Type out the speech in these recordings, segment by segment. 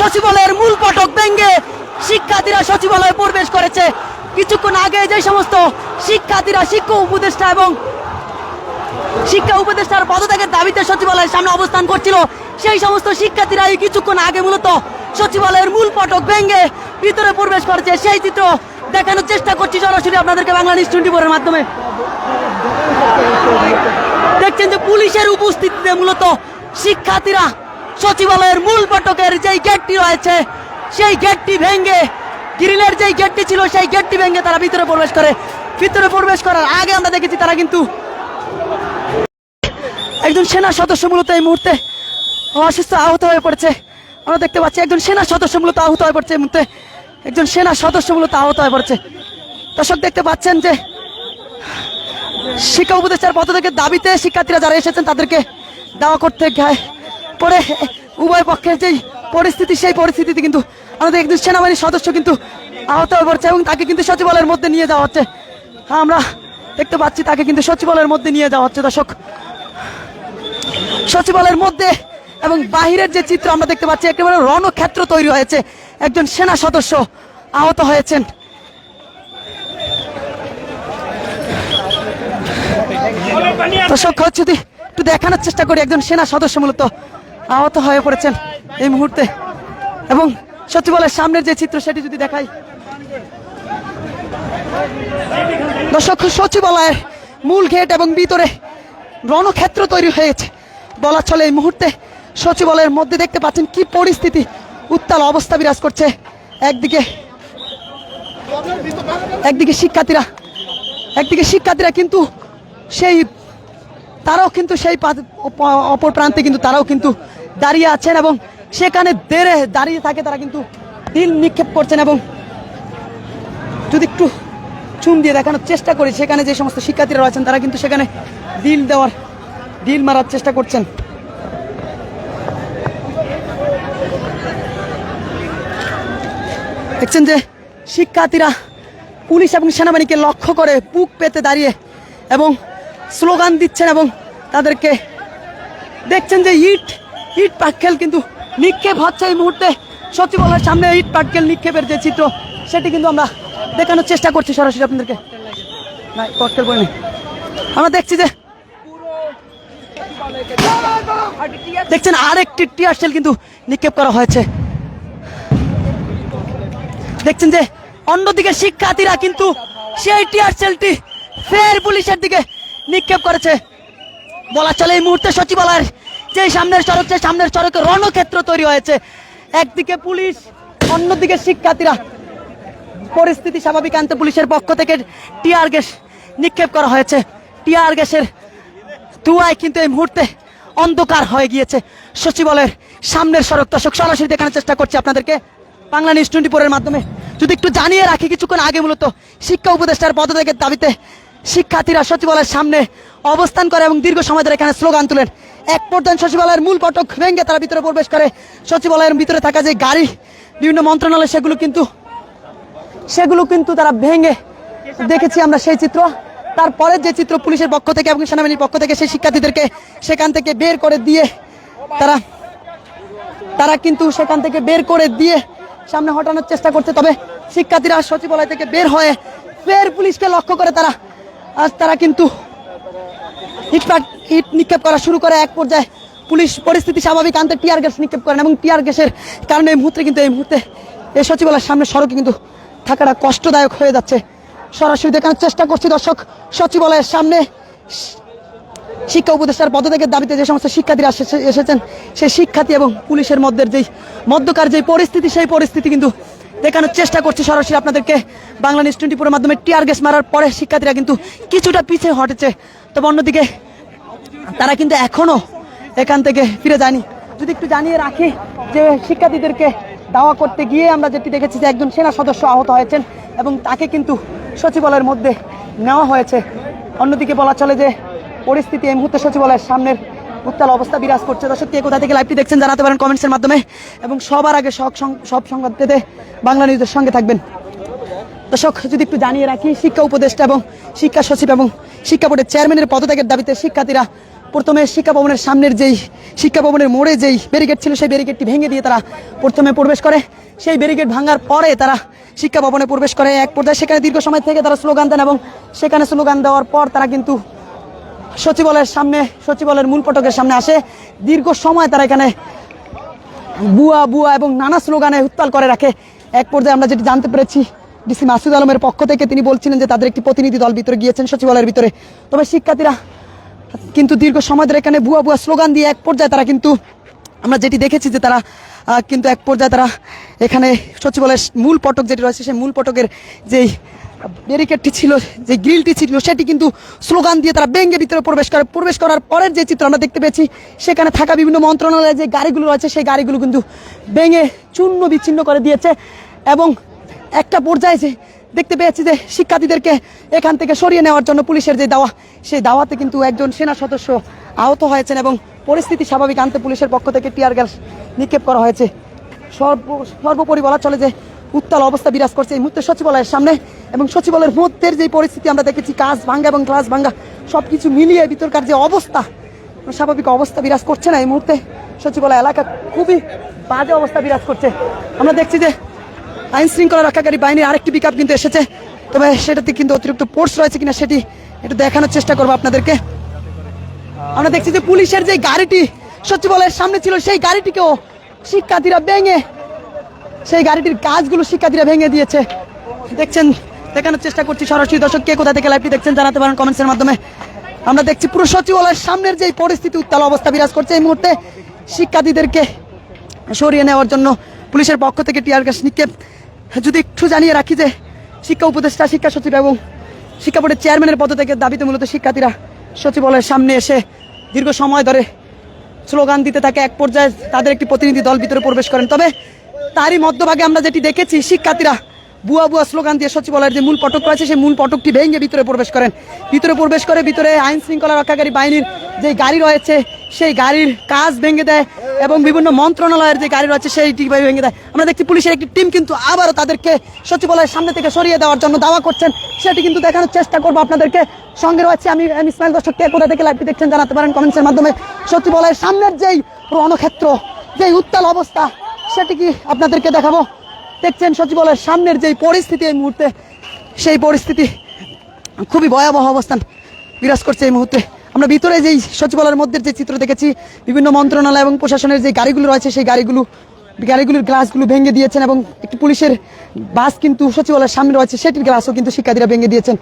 সচিবালয়ের মূল ফটক ভেঙে শিক্ষার্থীরা সচিবালয়ে প্রবেশ করেছে। কিছুক্ষণ আগে যে সমস্ত শিক্ষার্থীরা, শিক্ষক উপদেষ্টা এবং শিক্ষা উপদেষ্টার পদত্যাগের দাবিতে সচিবালয়ের সামনে অবস্থান করছিল, সেই সমস্ত শিক্ষার্থীরা এই কিছুক্ষণ আগে মূলত সচিবালয়ের মূল ফটক ভেঙে ভিতরে প্রবেশ করেছে। সেই চিত্র দেখানোর চেষ্টা করছি সরাসরি আপনাদেরকে বাংলা নিউজ টোয়েন্টি ফোরের মাধ্যমে। দেখছেন যে পুলিশের উপস্থিতিতে মূলত শিক্ষার্থীরা সচিবালয়ের মূল ফটকের যেই গেটটি রয়েছে, সেই গেটটি ভেঙে, গ্রিলের যেই গেটটি ছিল, সেই গেটটি ভেঙে তারা ভিতরে প্রবেশ করে। ভিতরে প্রবেশ করার আগে আমরা দেখেছি তারা কিন্তু একজন সেনা সদস্য মূলত এই মুহূর্তে অসুস্থ আহত হয়ে পড়েছে। আমরা দেখতে পাচ্ছি একজন সেনা সদস্য মূলত আহত হয়ে পড়ছে এই মুহূর্তে। একজন সেনা সদস্য মূলত আহত হয়ে পড়ছে। দর্শক দেখতে পাচ্ছেন যে শিক্ষা উপদেষ্টার পদ থেকে দাবিতে শিক্ষার্থীরা যারা এসেছেন তাদেরকে দাওয়া করতে পরে উভয় পক্ষের যেই পরিস্থিতি, সেই পরিস্থিতিতে কিন্তু আমাদের একজন সেনাবাহিনীর সদস্য কিন্তু আহত হয়ে পড়ছে এবং তাকে কিন্তু সচিবালয়ের মধ্যে নিয়ে যাওয়া হচ্ছে। আমরা দেখতে পাচ্ছি তাকে কিন্তু সচিবালয়ের মধ্যে নিয়ে যাওয়া হচ্ছে, দর্শক। সচিবালয়ের মধ্যে এবং বাহিরের যে চিত্র আমরা দেখতে পাচ্ছি, একেবারে রণক্ষেত্র তৈরি হয়েছে। একজন সেনা সদস্য আহত হয়েছেন। দর্শক, যদি একটু দেখানোর চেষ্টা করি, একজন সেনা সদস্য মূলত আহত হয়ে পড়েছেন এই মুহূর্তে। এবং সচিবালয়ের সামনের যে চিত্র সেটি যদি দেখাই। দর্শক, সচিবালয়ের মূল গেট এবং ভিতরে রণক্ষেত্র তৈরি হয়েছে। বলা চলে এই মুহূর্তে সচিবালয়ের মধ্যে দেখতে পাচ্ছেন কি পরিস্থিতি। উত্তাল অবস্থা বিরাজ করছে একদিকে। একদিকে শিক্ষার্থীরা একদিকে শিক্ষার্থীরা কিন্তু সেই, তারাও কিন্তু সেই অপর প্রান্তে কিন্তু তারাও কিন্তু দাঁড়িয়ে আছেন এবং সেখানে দেড়ে দাঁড়িয়ে থাকে তারা কিন্তু দিল নিক্ষেপ করছেন এবং যদি একটু চুন দিয়ে দেখানোর চেষ্টা করি, সেখানে যে সমস্ত শিক্ষার্থীরা রয়েছেন, তারা কিন্তু সেখানে দিল দেওয়ার দিল মারার চেষ্টা করছেন। দেখছেন যে শিক্ষার্থীরা পুলিশ এবং সেনাবাহিনীকে লক্ষ্য করে বুক পেতে দাঁড়িয়ে এবং স্লোগান দিচ্ছেন এবং তাদেরকে দেখছেন যে ইট ইট পাটকেল কিন্তু নিক্ষেপ হচ্ছে এই মুহূর্তে। সচিবালয়ের সামনে ইট পাটকেল নিক্ষেপের যে চিত্র, সেটি কিন্তু আমরা দেখানোর চেষ্টা করছি সরাসরি আপনাদেরকে। না আমরা দেখছি যে দেখছেন, আরেকটি টিয়ার সেল কিন্তু নিক্ষেপ করা হয়েছে। দেখছেন যে, অন্যদিকে শিক্ষার্থীরা কিন্তু সেই টিয়ার সেলটি ফের পুলিশের দিকে নিক্ষেপ করেছে। বলা চলে এই মুহূর্তে সচিবালয়ের যে সামনের সড়ক, যে সামনের সড়কে রণক্ষেত্র তৈরি হয়েছে। একদিকে পুলিশ, অন্যদিকে শিক্ষার্থীরা। পরিস্থিতি স্বাভাবিক আনতে পুলিশের পক্ষ থেকে টিয়ার গ্যাস নিক্ষেপ করা হয়েছে। টিয়ার গ্যাসের ধোঁয়ায় কিন্তু এই মুহূর্তে অন্ধকার হয়ে গিয়েছে। সচিবালয়ের সামনের সড়ক দর্শক, সরাসরি দেখানোর চেষ্টা করছি আপনাদেরকে। বাংলা নিউজ টোয়েন্টি ফোরের মাধ্যমে। যদি একটু জানিয়ে রাখি, কিছুক্ষণ আগে মূলত শিক্ষা উপদেষ্টার পদত্যাগের দাবিতে শিক্ষার্থীরা সচিবালয়ের সামনে অবস্থান করে এবং দীর্ঘ সময় ধরে এখানে স্লোগান তুলেন। এক পর্যায়ে সচিবালয়ের মূল ফটক ভেঙে তারা ভিতরে প্রবেশ করে। সচিবালয়ের ভিতরে থাকা যে গাড়ি, বিভিন্ন মন্ত্রণালয়, সেগুলো কিন্তু সেগুলো কিন্তু তারা ভেঙে দেখেছি আমরা সেই চিত্র। তারপরে যে চিত্র পুলিশের পক্ষ থেকে এবং সেনাবাহিনীর পক্ষ থেকে সেই শিক্ষার্থীদেরকে সেখান থেকে বের করে দিয়ে তারা তারা কিন্তু সেখান থেকে বের করে দিয়ে সামনে হটানোর চেষ্টা করছে। তবে শিক্ষার্থীরা সচিবালয় থেকে বের হয়ে ফের পুলিশকে লক্ষ্য করে তারা আজ তারা কিন্তু ইট পাট, ইট নিক্ষেপ করা শুরু করে এক পর্যায়ে। পুলিশ পরিস্থিতি স্বাভাবিক, আনতে টিয়ার গ্যাস নিক্ষেপ করেন এবং টিয়ার গ্যাসের কারণে এই মুহূর্তে কিন্তু, এই মুহূর্তে এই সচিবালয়ের সামনে সড়কে কিন্তু থাকাটা কষ্টদায়ক হয়ে যাচ্ছে। সরাসরি দেখানোর চেষ্টা করছি দর্শক, সচিবালয়ের সামনে শিক্ষা উপদেষ্টার পদত্যাগের দাবিতে যে সমস্ত শিক্ষার্থীরা এসেছে- এসেছেন, সেই শিক্ষার্থী এবং পুলিশের মধ্যে যেই মধ্যকার যে পরিস্থিতি, সেই পরিস্থিতি কিন্তু দেখানোর চেষ্টা করছি সরাসরি আপনাদেরকে বাংলা নিউজ টোয়েন্টি ফোরের মাধ্যমে টিয়ার গ্যাস মারার পরে শিক্ষার্থীরা কিন্তু কিছুটা পিছিয়ে হটেছে। তবে অন্যদিকে তারা কিন্তু এখনও এখান থেকে ফিরে যায়নি। যদি একটু জানিয়ে রাখি যে শিক্ষার্থীদেরকে দাওয়া করতে গিয়ে আমরা যেটি দেখেছি যে একজন সেনা সদস্য আহত হয়েছেন এবং তাকে কিন্তু সচিবালয়ের মধ্যে নেওয়া হয়েছে। অন্যদিকে বলা চলে যে পরিস্থিতি এই মুহূর্তে সচিবালয়ের সামনের উত্তাল অবস্থা বিরাজ করছে। দর্শক কোথা থেকে লাইভটি দেখছেন জানাতে পারেন কমেন্টসের মাধ্যমে। এবং সবার আগে সব সংবাদ পেতে বাংলা নিউজের সঙ্গে থাকবেন। দর্শক, যদি একটু জানিয়ে রাখি, শিক্ষা উপদেষ্টা এবং শিক্ষা সচিব এবং শিক্ষা বোর্ডের চেয়ারম্যানের পদত্যাগের দাবিতে শিক্ষার্থীরা প্রথমে শিক্ষা ভবনের সামনের যেই শিক্ষা ভবনের মোড়ে যেই ব্যারিকেড ছিল, সেই ব্যারিকেডটি ভেঙে দিয়ে তারা প্রথমে প্রবেশ করে। সেই ব্যারিকেড ভাঙার পরে তারা শিক্ষা ভবনে প্রবেশ করে এক পর্যায়ে। সেখানে দীর্ঘ সময় থেকে তারা স্লোগান দেন এবং সেখানে স্লোগান দেওয়ার পর তারা কিন্তু সচিবালয়ের সামনে, সচিবালয়ের মূল ফটকের সামনে আসে। দীর্ঘ সময় তারা এখানে বুয়া বুয়া এবং নানা স্লোগানে উত্তাল করে রাখে। এক পর্যায়ে আমরা যেটি জানতে পেরেছি, ডিসি মাসুদ আলমের পক্ষ থেকে তিনি বলছিলেন যে তাদের একটি প্রতিনিধি দল ভিতরে গিয়েছেন সচিবালয়ের ভিতরে। তবে শিক্ষার্থীরা কিন্তু দীর্ঘ সময় ধরে এখানে বুয়া বুয়া স্লোগান দিয়ে এক পর্যায়ে তারা কিন্তু আমরা যেটি দেখেছি যে তারা কিন্তু এক পর্যায়ে তারা এখানে সচিবালয়ের মূল পটক যেটি রয়েছে, সেই মূল পটকের যেই ব্যারিকেডটি ছিল, যে গ্রিলটি ছিল, সেটি কিন্তু স্লোগান দিয়ে তারা ব্যাঙ্গে ভিতরে প্রবেশ করে। প্রবেশ করার পরের যে চিত্র আমরা দেখতে পেয়েছি, সেখানে থাকা বিভিন্ন মন্ত্রণালয়ের যে গাড়িগুলো রয়েছে, সেই গাড়িগুলো কিন্তু ভেঙে চূর্ণ বিচ্ছিন্ন করে দিয়েছে এবং একটা পর্যায়ে যে দেখতে পেয়েছি যে শিক্ষার্থীদেরকে এখান থেকে সরিয়ে নেওয়ার জন্য পুলিশের যে দাওয়া, সেই দাওয়াতে কিন্তু একজন সেনা সদস্য আহত হয়েছেন এবং পরিস্থিতি স্বাভাবিক আনতে পুলিশের পক্ষ থেকে টিয়ার গ্যাস নিক্ষেপ করা হয়েছে। সর্ব, সর্বোপরি বলা চলে যে উত্তাল অবস্থা বিরাজ করছে এই মুহূর্তে সচিবালয়ের সামনে এবং সচিবালয়ের মধ্যের যে পরিস্থিতি আমরা দেখেছি কাজ ভাঙ্গা এবং ক্লাস ভাঙ্গা সব কিছু মিলিয়ে ভিতরকার যে অবস্থা, স্বাভাবিক অবস্থা বিরাজ করছে না এই মুহূর্তে। সচিবালয় এলাকা খুবই বাজে অবস্থা বিরাজ করছে। আমরা দেখছি যে আইন শৃঙ্খলা রক্ষাকারী বাহিনীর আরেকটি পিক কিন্তু এসেছে। তবে সেটাতে কিন্তু অতিরিক্ত ফোর্স রয়েছে কিনা সেটি একটু দেখানোর চেষ্টা করব আপনাদেরকে। আমরা দেখছি যে পুলিশের যে গাড়িটি সচিবালয়ের সামনে ছিল, সেই গাড়িটিকেও শিক্ষার্থীরা ভেঙে, সেই গাড়িটির কাজগুলো শিক্ষার্থীরা ভেঙে দিয়েছে। দেখছেন, দেখানোর চেষ্টা করছি সরাসরি। দর্শক, কে কোথা থেকে লাইভটি দেখছেন জানাতে পারেন কমেন্টসের মাধ্যমে। আমরা দেখছি পুরো সচিবালয়ের সামনের যে পরিস্থিতি, উত্তাল অবস্থা বিরাজ করছে। এই মুহূর্তে শিক্ষার্থীদেরকে সরিয়ে নেওয়ার জন্য পুলিশের পক্ষ থেকে টিয়ার গ্যাস নিক্ষেপ। যদি একটু জানিয়ে রাখি যে শিক্ষা উপদেষ্টা, শিক্ষা সচিব এবং শিক্ষা বোর্ডের চেয়ারম্যানের পদ থেকে দাবিতে মূলত শিক্ষার্থীরা সচিবালয়ের সামনে এসে দীর্ঘ সময় ধরে স্লোগান দিতে থাকে, এক পর্যায়ে তাদের একটি প্রতিনিধি দল ভিতরে প্রবেশ করেন। তবে তারই মধ্যভাগে আমরা যেটি দেখেছি, শিক্ষার্থীরা বুয়া বুয়া স্লোগান দিয়ে সচিবালয়ের যে মূল পটক রয়েছে, সেই মূল পটকটি ভেঙে ভিতরে প্রবেশ করেন। ভিতরে প্রবেশ করে ভিতরে আইন শৃঙ্খলা রক্ষাকারী বাহিনীর যে গাড়ি রয়েছে, সেই গাড়ির কাজ ভেঙে দেয় এবং বিভিন্ন মন্ত্রণালয়ের যে গাড়ি রয়েছে, সেইটি ভেঙে দেয়। আমরা দেখছি পুলিশের একটি টিম কিন্তু আবারও তাদেরকে সচিবালয়ের সামনে থেকে সরিয়ে দেওয়ার জন্য দাওয়া করছেন। সেটি কিন্তু দেখানোর চেষ্টা করব আপনাদেরকে। সঙ্গে রয়েছে আমি আমি ইসমাইল দর্শক, কে কোথা থেকে লাইভটি দেখছেন জানাতে পারেন কমেন্টসের মাধ্যমে। সচিবালয়ের সামনের যেই রণক্ষেত্র, যেই উত্তাল অবস্থা, সেটি কি আপনাদেরকে দেখাবো? দেখছেন সচিবালয়ের সামনের যেই পরিস্থিতি এই মুহূর্তে, সেই পরিস্থিতি, খুবই ভয়াবহ অবস্থান বিরাজ করছে এই মুহূর্তে। আমরা ভিতরে যেই সচিবালয়ের মধ্যে যে চিত্র দেখেছি, বিভিন্ন মন্ত্রণালয় এবং প্রশাসনের যে গাড়িগুলো রয়েছে, সেই গাড়িগুলো গাড়িগুলির গ্লাসগুলো ভেঙে দিয়েছেন এবং একটি পুলিশের বাস কিন্তু সচিবালয়ের সামনে রয়েছে, সেটির গ্লাসও কিন্তু শিক্ষার্থীরা ভেঙে দিয়েছেন।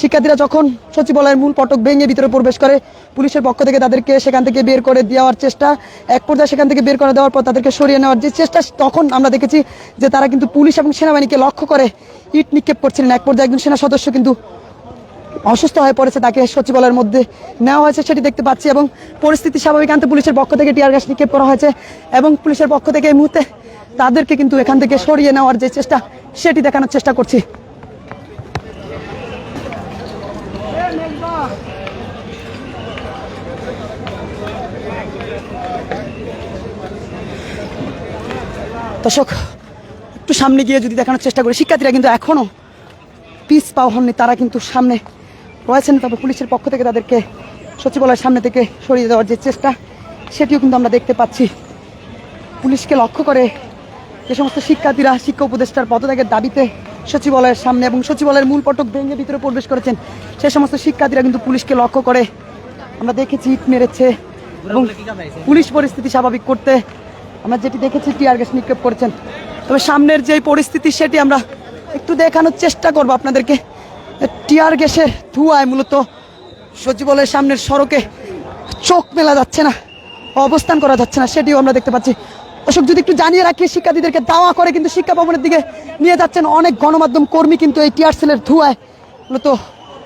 শিক্ষার্থীরা যখন সচিবালয়ের মূল পটক ভেঙে ভিতরে প্রবেশ করে, পুলিশের পক্ষ থেকে তাদেরকে সেখান থেকে বের করে দেওয়ার চেষ্টা, এক পর্যায়ে সেখান থেকে বের করে দেওয়ার পর তাদেরকে সরিয়ে নেওয়ার যে চেষ্টা, তখন আমরা দেখেছি যে তারা কিন্তু পুলিশ এবং সেনাবাহিনীকে লক্ষ্য করে ইট নিক্ষেপ করছিলেন। এক পর্যায়ে একজন সেনা সদস্য কিন্তু অসুস্থ হয়ে পড়েছে তাকে সচিবালয়ের মধ্যে নেওয়া হয়েছে, সেটি দেখতে পাচ্ছি এবং পরিস্থিতি স্বাভাবিক। আনতে পুলিশের পক্ষ থেকে টিয়ার গ্যাস নিক্ষেপ করা হয়েছে এবং পুলিশের পক্ষ থেকে এই মুহূর্তে তাদেরকে কিন্তু এখান থেকে সরিয়ে নেওয়ার যে চেষ্টা, সেটি দেখানোর চেষ্টা করছি। দর্শক, একটু সামনে গিয়ে যদি দেখানোর চেষ্টা করি, শিক্ষার্থীরা কিন্তু এখনও পিস পাওয়া হননি, তারা কিন্তু সামনে রয়েছেন তবে পুলিশের পক্ষ থেকে তাদেরকে সচিবালয়ের সামনে থেকে সরিয়ে দেওয়ার যে চেষ্টা, সেটিও কিন্তু আমরা দেখতে পাচ্ছি। পুলিশকে লক্ষ্য করে যে সমস্ত শিক্ষার্থীরা, শিক্ষা উপদেষ্টার পদত্যাগের দাবিতে সচিবালয়ের সামনে এবং সচিবালয়ের মূল ফটক ভেঙে ভিতরে প্রবেশ করেছেন, সে সমস্ত শিক্ষার্থীরা কিন্তু পুলিশকে লক্ষ্য করে আমরা দেখেছি, ইট মেরেছে এবং পুলিশ পরিস্থিতি স্বাভাবিক করতে আমরা যেটি দেখেছি, টিয়ার গ্যাস নিক্ষেপ করেছেন। তবে সামনের যে পরিস্থিতি, সেটি আমরা একটু দেখানোর চেষ্টা করব আপনাদেরকে। টিয়ার গ্যাসের ধোঁয়ায় মূলত সচিবালয়ের সামনের সড়কে চোখ মেলা যাচ্ছে না, অবস্থান করা যাচ্ছে না, সেটিও আমরা দেখতে পাচ্ছি। অশোক, যদি একটু জানিয়ে রাখি, শিক্ষার্থীদেরকে দাওয়া করে কিন্তু শিক্ষা ভবনের দিকে নিয়ে যাচ্ছেন অনেক গণমাধ্যম কর্মী কিন্তু এই টিয়ার সেলের ধোঁয়ায় মূলত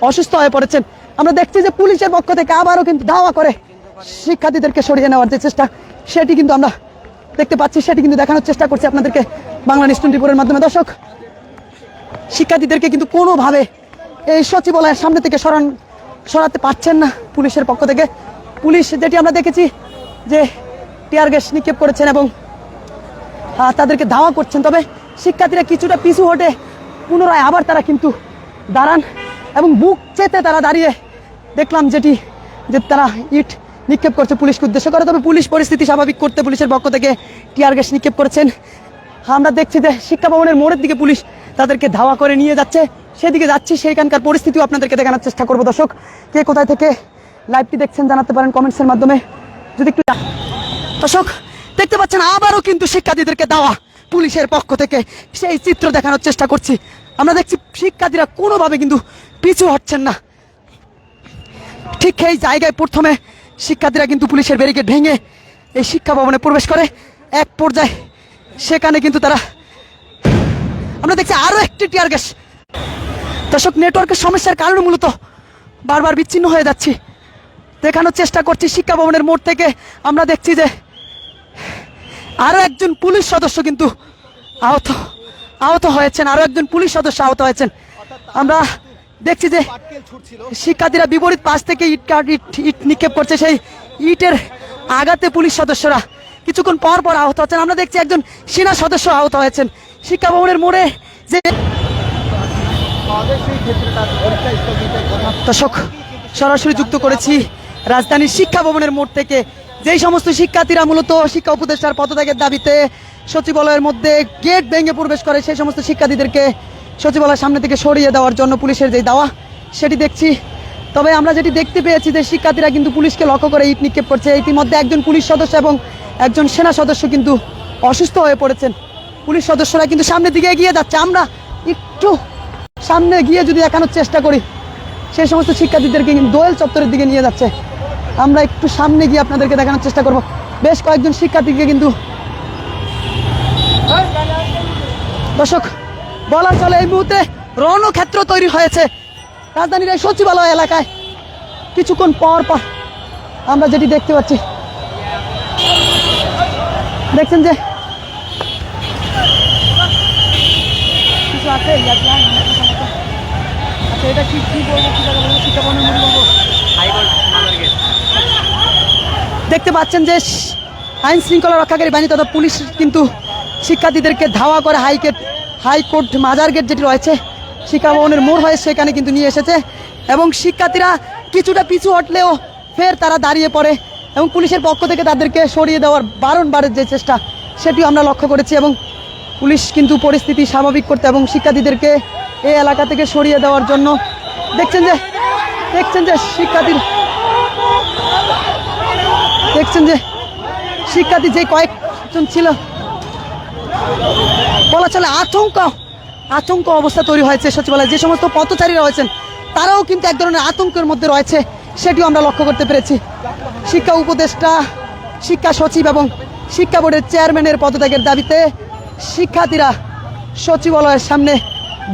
অসুস্থ হয়ে পড়েছেন। আমরা দেখছি যে পুলিশের পক্ষ থেকে আবারও কিন্তু দাওয়া করে শিক্ষার্থীদেরকে সরিয়ে নেওয়ার যে চেষ্টা, সেটি কিন্তু আমরা দেখতে পাচ্ছি, সেটি কিন্তু দেখানোর চেষ্টা করছি আপনাদেরকে বাংলা নিউজ টোয়েন্টি ফোরের মাধ্যমে। দর্শক, শিক্ষার্থীদেরকে কিন্তু কোনোভাবে এই সচিবালয়ের সামনে থেকে সরান, সরাতে পারছেন না পুলিশের পক্ষ থেকে। পুলিশ যেটি আমরা দেখেছি যে টিয়ার গ্যাস নিক্ষেপ করেছেন এবং তাদেরকে ধাওয়া করছেন। তবে শিক্ষার্থীরা কিছুটা পিছু হটে, পুনরায় আবার তারা কিন্তু দাঁড়ান এবং বুক চেতে তারা দাঁড়িয়ে দেখলাম যেটি, যে তারা ইট নিক্ষেপ করছে পুলিশকে উদ্দেশ্য করে। তবে পুলিশ পরিস্থিতি স্বাভাবিক করতে পুলিশের পক্ষ থেকে টিয়ার গ্যাস নিক্ষেপ করেছেন। আমরা দেখছি যে শিক্ষা ভবনের মোড়ের দিকে পুলিশ তাদেরকে ধাওয়া করে নিয়ে যাচ্ছে। সেদিকে যাচ্ছি, সেইখানকার পরিস্থিতিও আপনাদেরকে দেখানোর চেষ্টা করব দর্শক। কে কোথায় থেকে লাইভটি দেখছেন জানাতে পারেন কমেন্টসের মাধ্যমে। যদি একটু দর্শক, দেখতে পাচ্ছেন, আবারও কিন্তু শিক্ষার্থীদেরকে দেওয়া পুলিশের পক্ষ থেকে। সেই চিত্র দেখানোর চেষ্টা করছি। আমরা দেখছি শিক্ষার্থীরা কোনোভাবে কিন্তু পিছু হচ্ছেন না। ঠিক এই জায়গায় প্রথমে শিক্ষার্থীরা কিন্তু পুলিশের ব্যারিকেড ভেঙে এই শিক্ষা ভবনে প্রবেশ করে। এক পর্যায়ে সেখানে কিন্তু তারা আমরা দেখছি আরও একটি টিয়ার গ্যাস। দর্শক, নেটওয়ার্কের সমস্যার কারণে মূলত বারবার বিচ্ছিন্ন হয়ে যাচ্ছি। দেখানোর চেষ্টা করছি শিক্ষা ভবনের মোড় থেকে। আমরা দেখছি যে আরও একজন পুলিশ সদস্য কিন্তু আহত আহত হয়েছেন। আরও একজন পুলিশ সদস্য আহত হয়েছেন। আমরা দেখছি যে শিক্ষার্থীরা বিপরীত পাশ থেকে ইট ইট ইট নিক্ষেপ করছে। সেই ইটের আঘাতে পুলিশ সদস্যরা কিছুক্ষণ পর পর আহত হচ্ছেন। আমরা দেখছি একজন সেনা সদস্য আহত হয়েছেন। শিক্ষা ভবনের মোড়ে যে দর্শক, সরাসরি যুক্ত করেছি রাজধানীর শিক্ষা ভবনের মোড় থেকে। যেই সমস্ত শিক্ষার্থীরা মূলত শিক্ষা উপদেষ্টার পদত্যাগের দাবিতে সচিবালয়ের মধ্যে গেট ভেঙে প্রবেশ করে, সেই সমস্ত শিক্ষার্থীদেরকে সচিবালয়ের সামনে থেকে সরিয়ে দেওয়ার জন্য পুলিশের যে দাওয়া, সেটি দেখছি। তবে আমরা যেটি দেখতে পেয়েছি যে শিক্ষার্থীরা কিন্তু পুলিশকে লক্ষ্য করে ইট নিক্ষেপ করছে। ইতিমধ্যে একজন পুলিশ সদস্য এবং একজন সেনা সদস্য কিন্তু অসুস্থ হয়ে পড়েছেন। পুলিশ সদস্যরা কিন্তু সামনের দিকে এগিয়ে যাচ্ছে। আমরা একটু সামনে গিয়ে যদি দেখানোর চেষ্টা করি, সেই সমস্ত শিক্ষার্থীদেরকে কিন্তু দোয়েল চত্বরের দিকে নিয়ে যাচ্ছে। আমরা একটু সামনে গিয়ে আপনাদেরকে দেখানোর চেষ্টা করব। বেশ কয়েকজন শিক্ষার্থীকে কিন্তু দর্শক বলা চলে এই মুহূর্তে রণক্ষেত্র তৈরি হয়েছে রাজধানীর এই সচিবালয় এলাকায়। কিছুক্ষণ পর পর আমরা যেটি দেখতে পাচ্ছি দেখছেন যে কিছু আছে? আচ্ছা এটা কি কি বলব শিক্ষা ভবনের মুড়ি বলব। দেখতে পাচ্ছেন যে আইন শৃঙ্খলা রক্ষাকারী বাহিনী তথা পুলিশ কিন্তু শিক্ষার্থীদেরকে ধাওয়া করে হাইকোর্ট হাইকোর্ট মাজার গেট যেটি রয়েছে শিক্ষা ভবনের মোড় হয়ে সেখানে কিন্তু নিয়ে এসেছে। এবং শিক্ষার্থীরা কিছুটা পিছু হটলেও ফের তারা দাঁড়িয়ে পড়ে। এবং পুলিশের পক্ষ থেকে তাদেরকে সরিয়ে দেওয়ার বারণবারের যে চেষ্টা, সেটিও আমরা লক্ষ্য করেছি এবং পুলিশ কিন্তু পরিস্থিতি স্বাভাবিক করতে এবং শিক্ষার্থীদেরকে এই এলাকা থেকে সরিয়ে দেওয়ার জন্য দেখছেন যে দেখছেন যে শিক্ষার্থীর, দেখছেন যে শিক্ষার্থী যে কয়েকজন ছিল, বলা চলে আতঙ্ক আতঙ্ক অবস্থা তৈরি হয়েছে সচিবালয়ে। যে সমস্ত পথচারীরা রয়েছেন, তারাও কিন্তু এক ধরনের আতঙ্কের মধ্যে রয়েছে। সেটিও আমরা লক্ষ্য করতে পেরেছি। শিক্ষা উপদেষ্টা, শিক্ষা সচিব এবং শিক্ষা বোর্ডের চেয়ারম্যানের পদত্যাগের দাবিতে শিক্ষার্থীরা সচিবালয়ের সামনে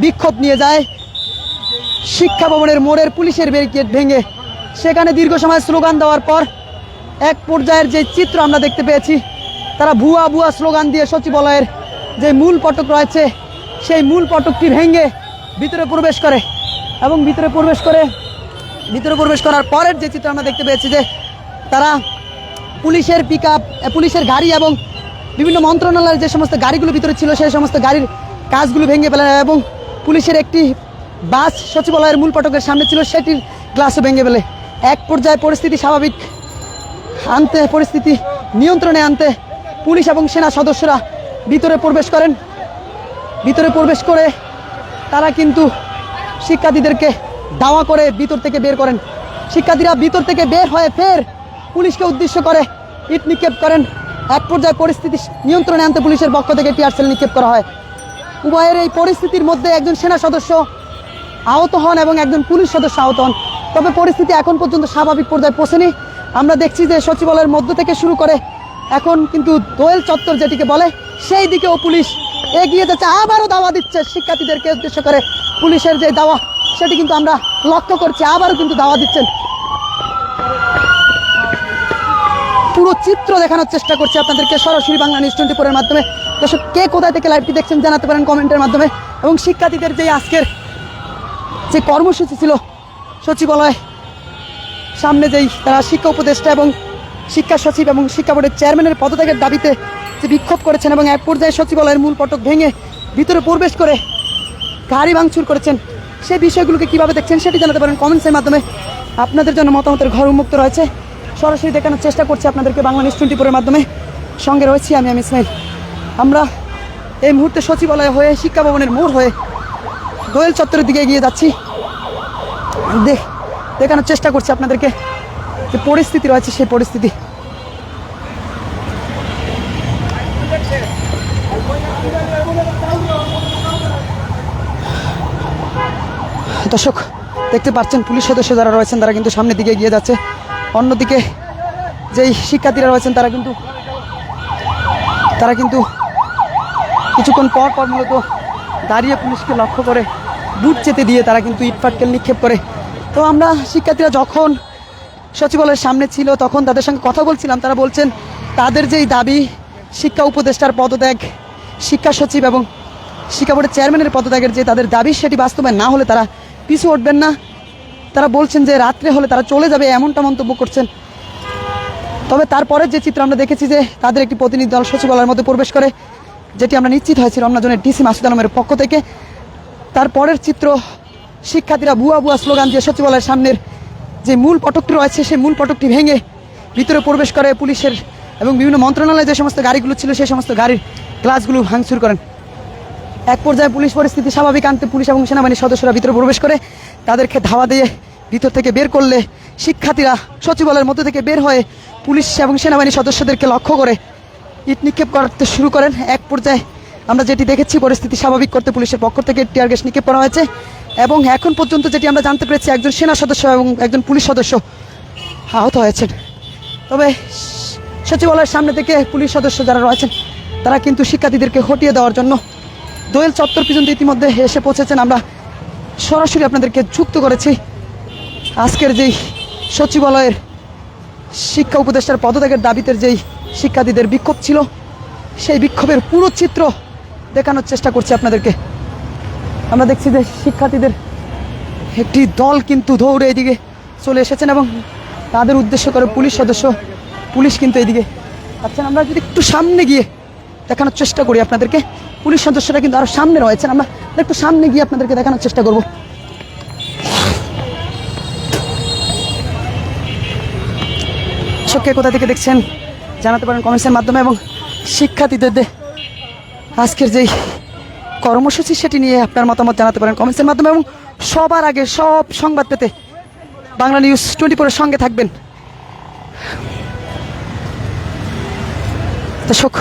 বিক্ষোভ নিয়ে যায়। শিক্ষা ভবনের মোড়ের পুলিশের ব্যারিকেড ভেঙে সেখানে দীর্ঘ সময় স্লোগান দেওয়ার পর এক পর্যায়ের যে চিত্র আমরা দেখতে পেয়েছি, তারা ভুয়া ভুয়া স্লোগান দিয়ে সচিবালয়ের যে মূল ফটক রয়েছে, সেই মূল ফটকটি ভেঙে ভিতরে প্রবেশ করে এবং ভিতরে প্রবেশ করে ভিতরে প্রবেশ করার পরের যে চিত্র আমরা দেখতে পেয়েছি যে তারা পুলিশের পিক পুলিশের গাড়ি এবং বিভিন্ন মন্ত্রণালয়ের যে সমস্ত গাড়িগুলো ভিতরে ছিল, সেই সমস্ত গাড়ির কাজগুলো ভেঙে ফেলে এবং পুলিশের একটি বাস সচিবালয়ের মূল ফটকের সামনে ছিল, সেটির গ্লাসও ভেঙে ফেলে। এক পর্যায়ে পরিস্থিতি স্বাভাবিক। আনতে, পরিস্থিতি নিয়ন্ত্রণে আনতে পুলিশ এবং সেনা সদস্যরা ভিতরে প্রবেশ করেন। ভিতরে প্রবেশ করে তারা কিন্তু শিক্ষার্থীদেরকে দাওয়া করে ভিতর থেকে বের করেন। শিক্ষার্থীরা ভিতর থেকে বের হয়ে ফের পুলিশকে উদ্দেশ্য করে ইট নিক্ষেপ করেন। এক পর্যায়ে পরিস্থিতি নিয়ন্ত্রণে আনতে পুলিশের পক্ষ থেকে টিয়ার সেল নিক্ষেপ করা হয়। উভয়ের এই পরিস্থিতির মধ্যে একজন সেনা সদস্য আহত হন এবং একজন পুলিশ সদস্য আহত হন। তবে পরিস্থিতি এখন পর্যন্ত স্বাভাবিক পর্যায়ে পৌঁছেনি। আমরা দেখছি যে সচিবালয়ের মধ্য থেকে শুরু করে এখন কিন্তু দোয়েল চত্বর যেটিকে বলে, সেই দিকেও পুলিশ এগিয়ে যাচ্ছে। আবারও দাওয়া দিচ্ছে শিক্ষার্থীদেরকে উদ্দেশ্য করে। পুলিশের যে দাওয়া সেটি কিন্তু আমরা লক্ষ্য করছি, আবারও কিন্তু দাওয়া দিচ্ছেন। পুরো চিত্র দেখানোর চেষ্টা করছি আপনাদেরকে, সরাসরি বাংলা নিউজ টোয়েন্টি ফোরের মাধ্যমে। দর্শক, কে কোথায় থেকে লাইভটি দেখছেন জানাতে পারেন কমেন্টের মাধ্যমে। এবং শিক্ষার্থীদের যে আজকের যে কর্মসূচি ছিল, সচিবালয় সামনে যেই তারা শিক্ষা উপদেষ্টা এবং শিক্ষা সচিব এবং শিক্ষা বোর্ডের চেয়ারম্যানের পদত্যাগের দাবিতে যে বিক্ষোভ করেছেন এবং এক পর্যায়ে সচিবালয়ের মূল পটক ভেঙে ভিতরে প্রবেশ করে গাড়ি ভাঙচুর করেছেন সেই বিষয়গুলোকে কীভাবে দেখছেন সেটি জানাতে পারেন কমেন্টসের মাধ্যমে। আপনাদের জন্য মতামতের ঘর উন্মুক্ত রয়েছে। সরাসরি দেখানোর চেষ্টা করছি আপনাদেরকে বাংলা নিউজ টোয়েন্টি ফোরের মাধ্যমে। সঙ্গে রয়েছি আমি আমি ইসমাইল। আমরা এই মুহূর্তে সচিবালয় হয়ে, শিক্ষা ভবনের মোড় হয়ে দোয়েল চত্বরের দিকে এগিয়ে যাচ্ছি। দেখ দেখানোর চেষ্টা করছি আপনাদেরকে। যে পরিস্থিতি রয়েছে, সেই পরিস্থিতি। দর্শক, দেখতে পাচ্ছেন পুলিশ সদস্য যারা রয়েছেন তারা কিন্তু সামনের দিকে এগিয়ে যাচ্ছে। অন্যদিকে যেই শিক্ষার্থীরা রয়েছেন তারা কিন্তু তারা কিন্তু কিছুক্ষণ পর পর মূলত দাঁড়িয়ে পুলিশকে লক্ষ্য করে বুট চেতে দিয়ে তারা কিন্তু ইটপাটকেল নিক্ষেপ করে। তো আমরা শিক্ষার্থীরা যখন সচিবালয়ের সামনে ছিল, তখন তাদের সঙ্গে কথা বলছিলাম। তারা বলছেন, তাদের যেই দাবি, শিক্ষা উপদেষ্টার পদত্যাগ, শিক্ষা সচিব এবং শিক্ষা বোর্ডের চেয়ারম্যানের পদত্যাগের যে তাদের দাবি, সেটি বাস্তবায়ন না হলে তারা পিছু উঠবেন না। তারা বলছেন যে রাত্রে হলে তারা চলে যাবে, এমনটা মন্তব্য করছেন। তবে তারপরে যে চিত্র আমরা দেখেছি যে তাদের একটি প্রতিনিধি দল সচিবালয়ের মধ্যে প্রবেশ করে, যেটি আমরা নিশ্চিত হয়েছি রমনাজনের ডিসি মাসুদ আলমের পক্ষ থেকে। তারপরের চিত্র, শিক্ষার্থীরা বুয়া বুয়া স্লোগান দিয়ে সচিবালয়ের সামনের যে মূল পটকটি রয়েছে, সেই মূল পটকটি ভেঙে ভিতরে প্রবেশ করে পুলিশের এবং বিভিন্ন মন্ত্রণালয়ে যে সমস্ত গাড়িগুলো ছিল, সেই সমস্ত গাড়ির গ্লাসগুলো ভাঙচুর করেন। এক পর্যায়ে পুলিশ পরিস্থিতি স্বাভাবিক আনতে পুলিশ এবং সেনাবাহিনীর সদস্যরা ভিতরে প্রবেশ করে, তাদেরকে ধাওয়া দিয়ে ভিতর থেকে বের করলে শিক্ষার্থীরা সচিবালয়ের মধ্যে থেকে বের হয়ে পুলিশ এবং সেনাবাহিনীর সদস্যদেরকে লক্ষ্য করে ইট নিক্ষেপ করতে শুরু করেন। এক পর্যায়ে আমরা যেটি দেখেছি, পরিস্থিতি স্বাভাবিক করতে পুলিশের পক্ষ থেকে টিয়ার গ্যাস নিক্ষেপ করা হয়েছে এবং এখন পর্যন্ত যেটি আমরা জানতে পেরেছি, একজন সেনা সদস্য এবং একজন পুলিশ সদস্য আহত হয়েছেন। তবে সচিবালয়ের সামনে থেকে পুলিশ সদস্য যারা রয়েছেন, তারা কিন্তু শিক্ষার্থীদেরকে হটিয়ে দেওয়ার জন্য দোয়েল চত্বর পর্যন্ত ইতিমধ্যে এসে পৌঁছেছেন। আমরা সরাসরি আপনাদেরকে যুক্ত করেছি। আজকের যেই সচিবালয়ের শিক্ষা উপদেষ্টার পদত্যাগের দাবিতে যেই শিক্ষার্থীদের বিক্ষোভ ছিল, সেই বিক্ষোভের পুরো চিত্র দেখানোর চেষ্টা করছি আপনাদেরকে। আমরা দেখছি যে শিক্ষার্থীদের একটি দল কিন্তু দৌড়ে এদিকে চলে এসেছেন এবং তাদের উদ্দেশ্য করে পুলিশ সদস্য, পুলিশ কিন্তু এদিকে আচ্ছা আমরা যদি একটু সামনে গিয়ে দেখানোর চেষ্টা করি আপনাদেরকে। পুলিশ সদস্যরা কিন্তু আরও সামনে রয়েছেন। আমরা একটু সামনে গিয়ে আপনাদেরকে দেখানোর চেষ্টা করব। কে কোথা থেকে দেখছেন জানাতে পারেন কমেন্টসের মাধ্যমে এবং শিক্ষার্থীদের আজকের যেই কর্মসূচি সেটি নিয়ে আপনার মতামত জানাতে পারেন কমেন্টসের মাধ্যমে এবং সবার আগে সব সংবাদ পেতে বাংলা নিউজ টোয়েন্টি ফোরের সঙ্গে থাকবেন। দর্শক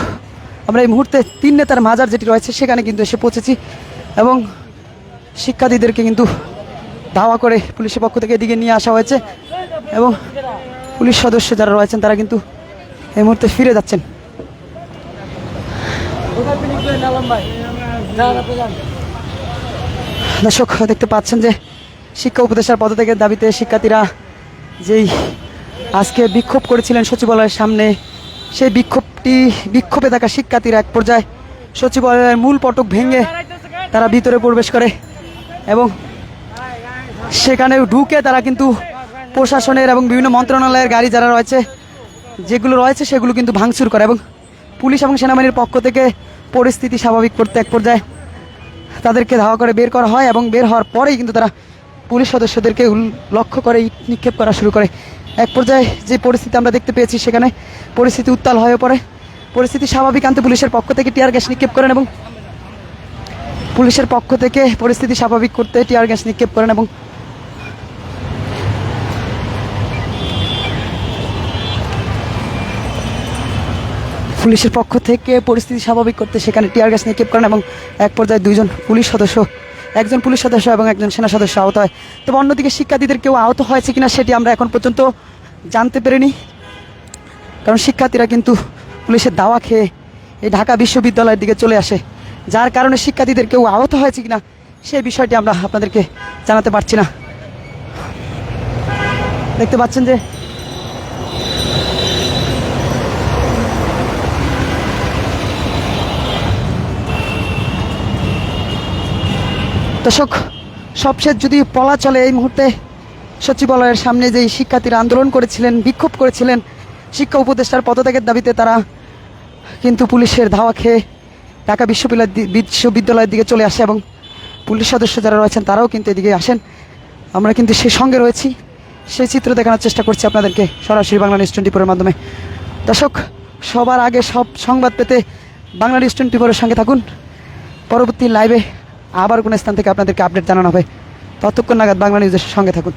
আমরা এই মুহূর্তে তিন নেতার মাজার যেটি রয়েছে, সেখানে কিন্তু এসে পৌঁছেছি এবং শিক্ষার্থীদেরকে কিন্তু ধাওয়া করে পুলিশের পক্ষ থেকে এদিকে নিয়ে আসা হয়েছে এবং পুলিশ সদস্য যারা রয়েছেন, তারা কিন্তু এই মুহূর্তে ফিরে যাচ্ছেন। দর্শক, দেখতে পাচ্ছেন যে শিক্ষা উপদেষ্টার পদত্যাগের দাবিতে শিক্ষার্থীরা যেই আজকে বিক্ষোভ করেছিলেন সচিবালয়ের সামনে সেই বিক্ষোভটি, বিক্ষোভে থাকা শিক্ষার্থীরা এক পর্যায়ে সচিবালয়ের মূল পটক ভেঙে তারা ভিতরে প্রবেশ করে এবং সেখানে ঢুকে তারা কিন্তু প্রশাসনের এবং বিভিন্ন মন্ত্রণালয়ের গাড়ি যারা রয়েছে, যেগুলো রয়েছে সেগুলো কিন্তু ভাঙচুর করে এবং পুলিশ এবং সেনাবাহিনীর পক্ষ থেকে পরিস্থিতি স্বাভাবিক করতে এক পর্যায়ে তাদেরকে ধাওয়া করে বের করা হয় এবং বের হওয়ার পরেই কিন্তু তারা পুলিশ সদস্যদেরকে লক্ষ্য করে নিক্ষেপ করা শুরু করে। এক পর্যায়ে যে পরিস্থিতি আমরা দেখতে পেয়েছি সেখানে পরিস্থিতি উত্তাল হয়ে পড়ে। পরিস্থিতি স্বাভাবিক আনতে পুলিশের পক্ষ থেকে টিয়ার গ্যাস নিক্ষেপ করেন এবং পুলিশের পক্ষ থেকে পরিস্থিতি স্বাভাবিক করতে টিয়ার গ্যাস নিক্ষেপ করেন এবং পুলিশের পক্ষ থেকে পরিস্থিতি স্বাভাবিক করতে সেখানে টিয়ার গ্যাস নিক্ষেপ করেন এবং এক পর্যায়ে দুইজন পুলিশ সদস্য একজন পুলিশ সদস্য এবং একজন সেনা সদস্য আহত হয়। তবে অন্যদিকে শিক্ষার্থীদের কেউ আহত হয়েছে কিনা সেটি আমরা এখন পর্যন্ত জানতে পেরেনি। কারণ শিক্ষার্থীরা কিন্তু পুলিশের দাওয়া খেয়ে এই ঢাকা বিশ্ববিদ্যালয়ের দিকে চলে আসে। যার কারণে শিক্ষার্থীদের কেউ আহত হয়েছে কিনা সেই বিষয়টি আমরা আপনাদেরকে জানাতে পারছি না। দেখতে পাচ্ছেন যে দর্শক, সবশেষ যদি বলা চলে এই মুহূর্তে সচিবালয়ের সামনে যেই শিক্ষার্থীরা আন্দোলন করেছিলেন, বিক্ষোভ করেছিলেন, শিক্ষা উপদেষ্টার পদত্যাগের দাবিতে তারা কিন্তু পুলিশের ধাওয়া খেয়ে ঢাকা বিশ্ববিদ্যালয় বিশ্ববিদ্যালয়ের দিকে চলে আসে এবং পুলিশ সদস্য যারা রয়েছেন তারাও কিন্তু এদিকে আসেন। আমরা কিন্তু সেই সঙ্গে রয়েছি। সেই চিত্র দেখানোর চেষ্টা করছি আপনাদেরকে সরাসরি বাংলা নিউজ টোয়েন্টি মাধ্যমে। দর্শক, সবার আগে সব সংবাদ পেতে বাংলা নিউজ টোয়েন্টি সঙ্গে থাকুন। পরবর্তী লাইভে আবার কোনো স্থান থেকে আপনাদেরকে আপডেট জানানো হবে। ততক্ষণ নাগাদ বাংলা নিউজের সঙ্গে থাকুন।